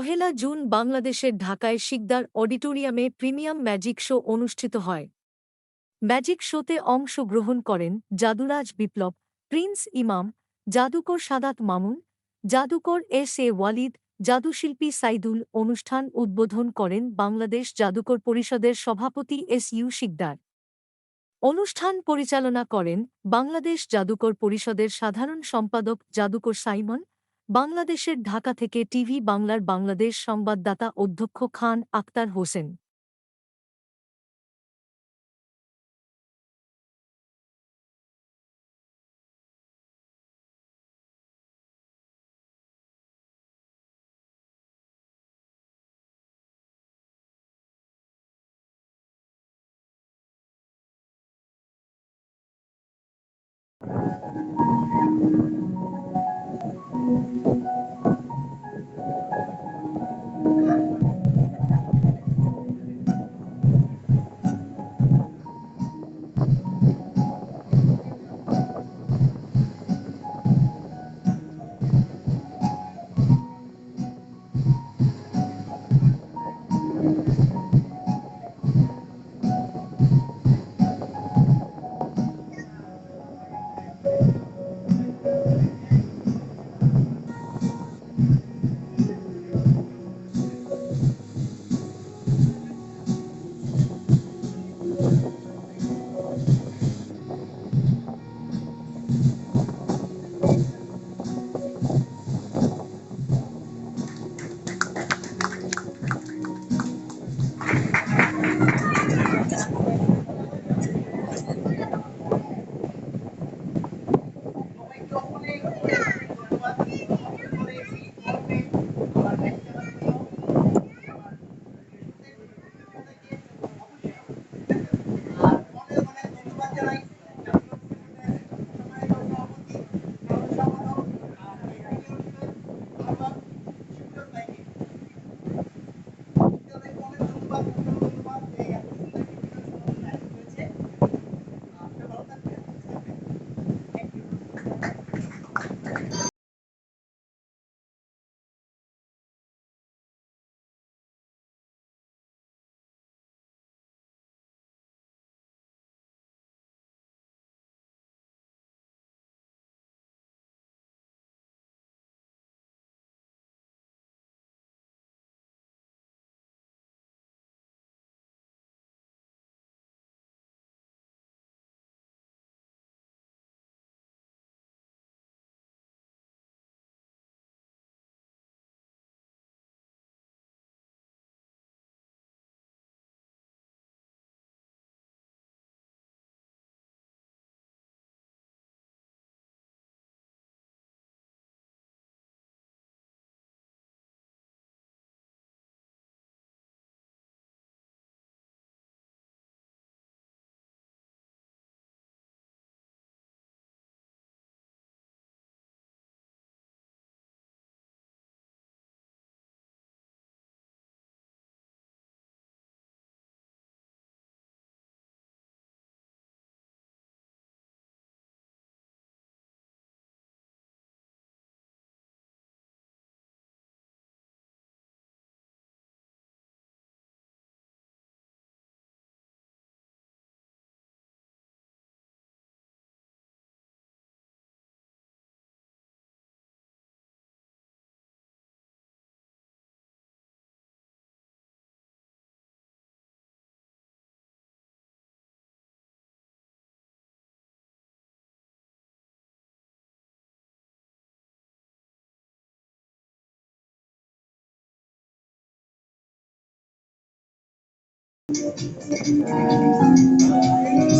পহেলা June বাংলাদেশের ঢাকায় শিকদার অডিটোরিয়ামে প্রিমিয়াম ম্যাজিক শো অনুষ্ঠিত হয়। ম্যাজিক শোতে অংশগ্রহণ করেন জাদুরাজ বিপ্লব, প্রিন্স ইমাম, জাদুকর সাদাত মামুন, জাদুকর এস এ ওয়ালিদ, জাদুশিল্পী সাইদুল অনুষ্ঠান উদ্বোধন করেন বাংলাদেশ জাদুকর পরিষদের সভাপতি এস ইউ শিকদার। অনুষ্ঠান পরিচালনা করেন বাংলাদেশ জাদুকর পরিষদের সাধারণ সম্পাদক জাদুকর সাইমন বাংলাদেশের ঢাকা থেকে টিভি বাংলার বাংলাদেশ সংবাদদাতা অধ্যক্ষ খান Akter Hossain Thank you. Thank you. Thank you.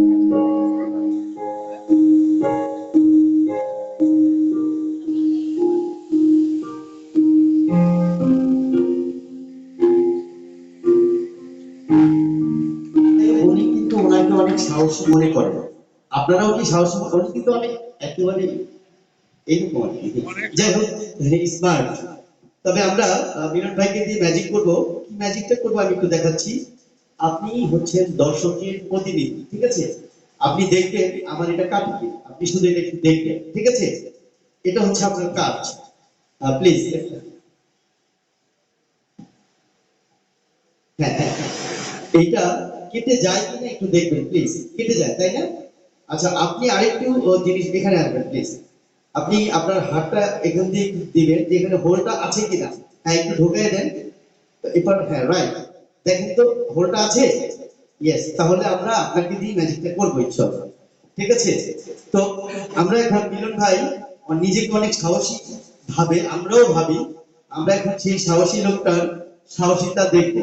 সাহসী মনে করেন। আপনারাও কি সাহসী উনি কিন্তু অনেক একেবারে আর কি তবে আমরা ভাইকে দিয়ে ম্যাজিক কি ম্যাজিকটা আমি একটু দেখাচ্ছি। আপনি হচ্ছেন দর্শকের প্রতিনিধি, ঠিক আছে? আপনি দেখবেন আমার এটা কাটবে আপনি শুধু এটা একটু দেখবেন, ঠিক আছে? এটা হচ্ছে আপনার কাজ। প্লিজ হ্যাঁ হ্যাঁ হ্যাঁ। এইটা কেটে যায় কিনা একটু দেখবেন প্লিজ কেটে যায়, তাই না? আচ্ছা আপনি আরেকটু জিনিস এখানে আসবেন প্লিজ আপনি আপনার হাতটা এখান দিয়ে দিবেন, যে এখানে হোলটা আছে কিনা। হ্যাঁ একটু ঢোকাই দেন। এবার হ্যাঁ রাইট দেখেন তো, হোলটা আছে? ইয়েস তাহলে আমরা আপনাকে দিয়ে ম্যাজিকটা করব, ইনশাআল্লাহ। ঠিক আছে? তো আমরা এখন মিলন ভাই নিজেকে অনেক সাহসী ভাবে, আমরাও ভাবি, আমরা এখন সেই সাহসী লোকটার সাহসিকতা দেখব।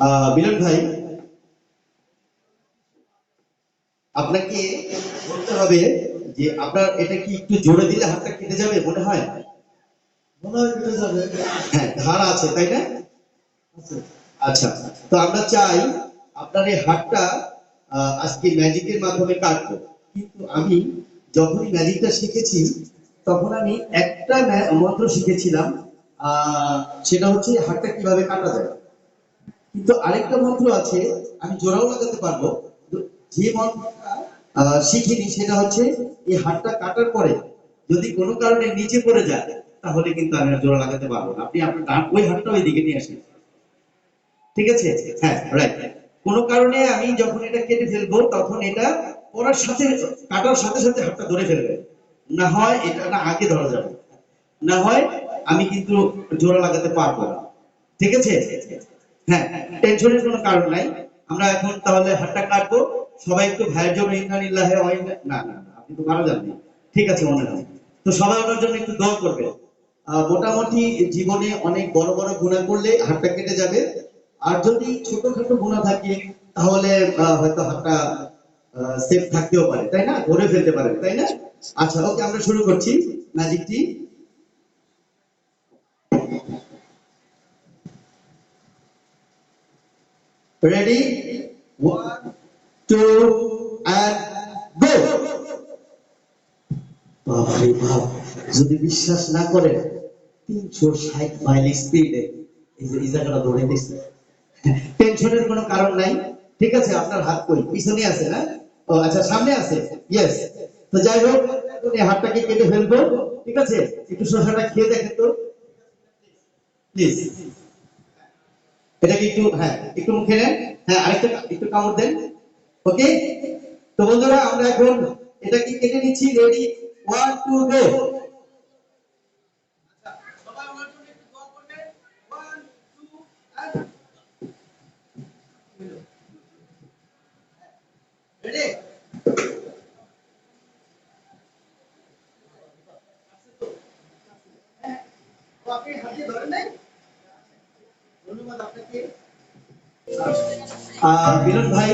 আহ মিলন ভাই আপনাকে বলতে হবে যে আপনার এটা কি একটু জোরে দিলে হাতটা কেটে যাবে মনে হয়? মনে হয় কেটে যাবে। হ্যাঁ ধার আছে তাই না? আচ্ছা তো আমরা চাই আপনার এই হাতটা আজকে ম্যাজিকের মাধ্যমে কাটবো কিন্তু আমি যখনই ম্যাজিকটা শিখেছি তখন আমি একটা মন্ত্র শিখেছিলাম আহ, সেটা হচ্ছে হাতটা কীভাবে কাটা যায়। কিন্তু আরেকটা মন্ত্র আছে, আমি জোড়াও লাগাতে পারব যে মন্ত্রটা শিখিনি সেটা হচ্ছে, এই হাতটা কাটার পরে যদি কোনো কারণে নিচে পড়ে যায়, তাহলে কিন্তু আমি আর জোড়া লাগাতে পারব না। আপনি আপনার ডান, ওই হাতটা ওই দিকে নিয়ে আসেন। ঠিক আছে? হ্যাঁ রাইট কোনো কারণে আমি যখন এটা কেটে ফেলব, তখন এটা পড়ার সাথে, কাটার সাথে সাথে হাতটা ধরে ফেলবে। না হয় এটা না আগে ধরা যাবে। না হয় আমি কিন্তু জোড়া লাগাতে পারব না। ঠিক আছে? হ্যাঁ টেনশনের কোনো কারণ নাই। আমরা এখন তাহলে হাতটা কাটবো। সবাই একটু ভাইয়ের জন্য ইন্না- না না আপনি তো মারা যাননি ঠিক আছে, মনে হয় তো সবাই ওনার জন্য একটু দোয়া করবে মোটামুটি জীবনে অনেক বড় বড় গুণা করলে হাতটা কেটে যাবে। আর যদি ছোটখাটো গুণা থাকে, তাহলে হয়তো হাতটা সেফ থাকতেও পারে। তাই না? ধরে ফেলতে পারে তাই না? আচ্ছা ওকে, আমরা শুরু করছি। ম্যাজিকটি ready one two and go বাপরে বাপ, যদি বিশ্বাস না করেন, তিনশো ষাট মাইল স্পিডে এই জায়গাটা দৌড়ে দিচ্ছে টেনশনের কোনো কারণ নাই, ঠিক আছে? আপনার হাত কই? পিছনে আছে না? ও আচ্ছা সামনে আছে? ইয়েস তো যাই হোক এই হাতটাকে কেটে ফেলব, ঠিক আছে? একটু শসাটা খেয়ে দেখেন তো। প্লিজ এটাকে একটু হ্যাঁ একটু মুখে নেন। হ্যাঁ আরেকটা একটু কামড় দেন। ওকে? তো বন্ধুরা আমরা এখন এটাকে কেটে নিচ্ছি রেডি ওয়ান টু গো আহ, বিনোদ ভাই?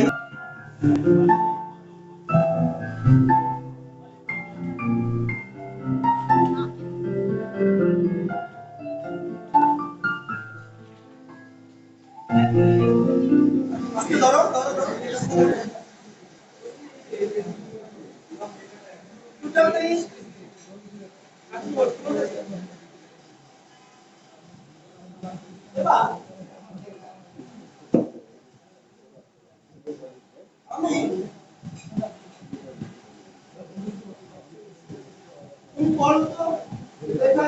প্রকল্পের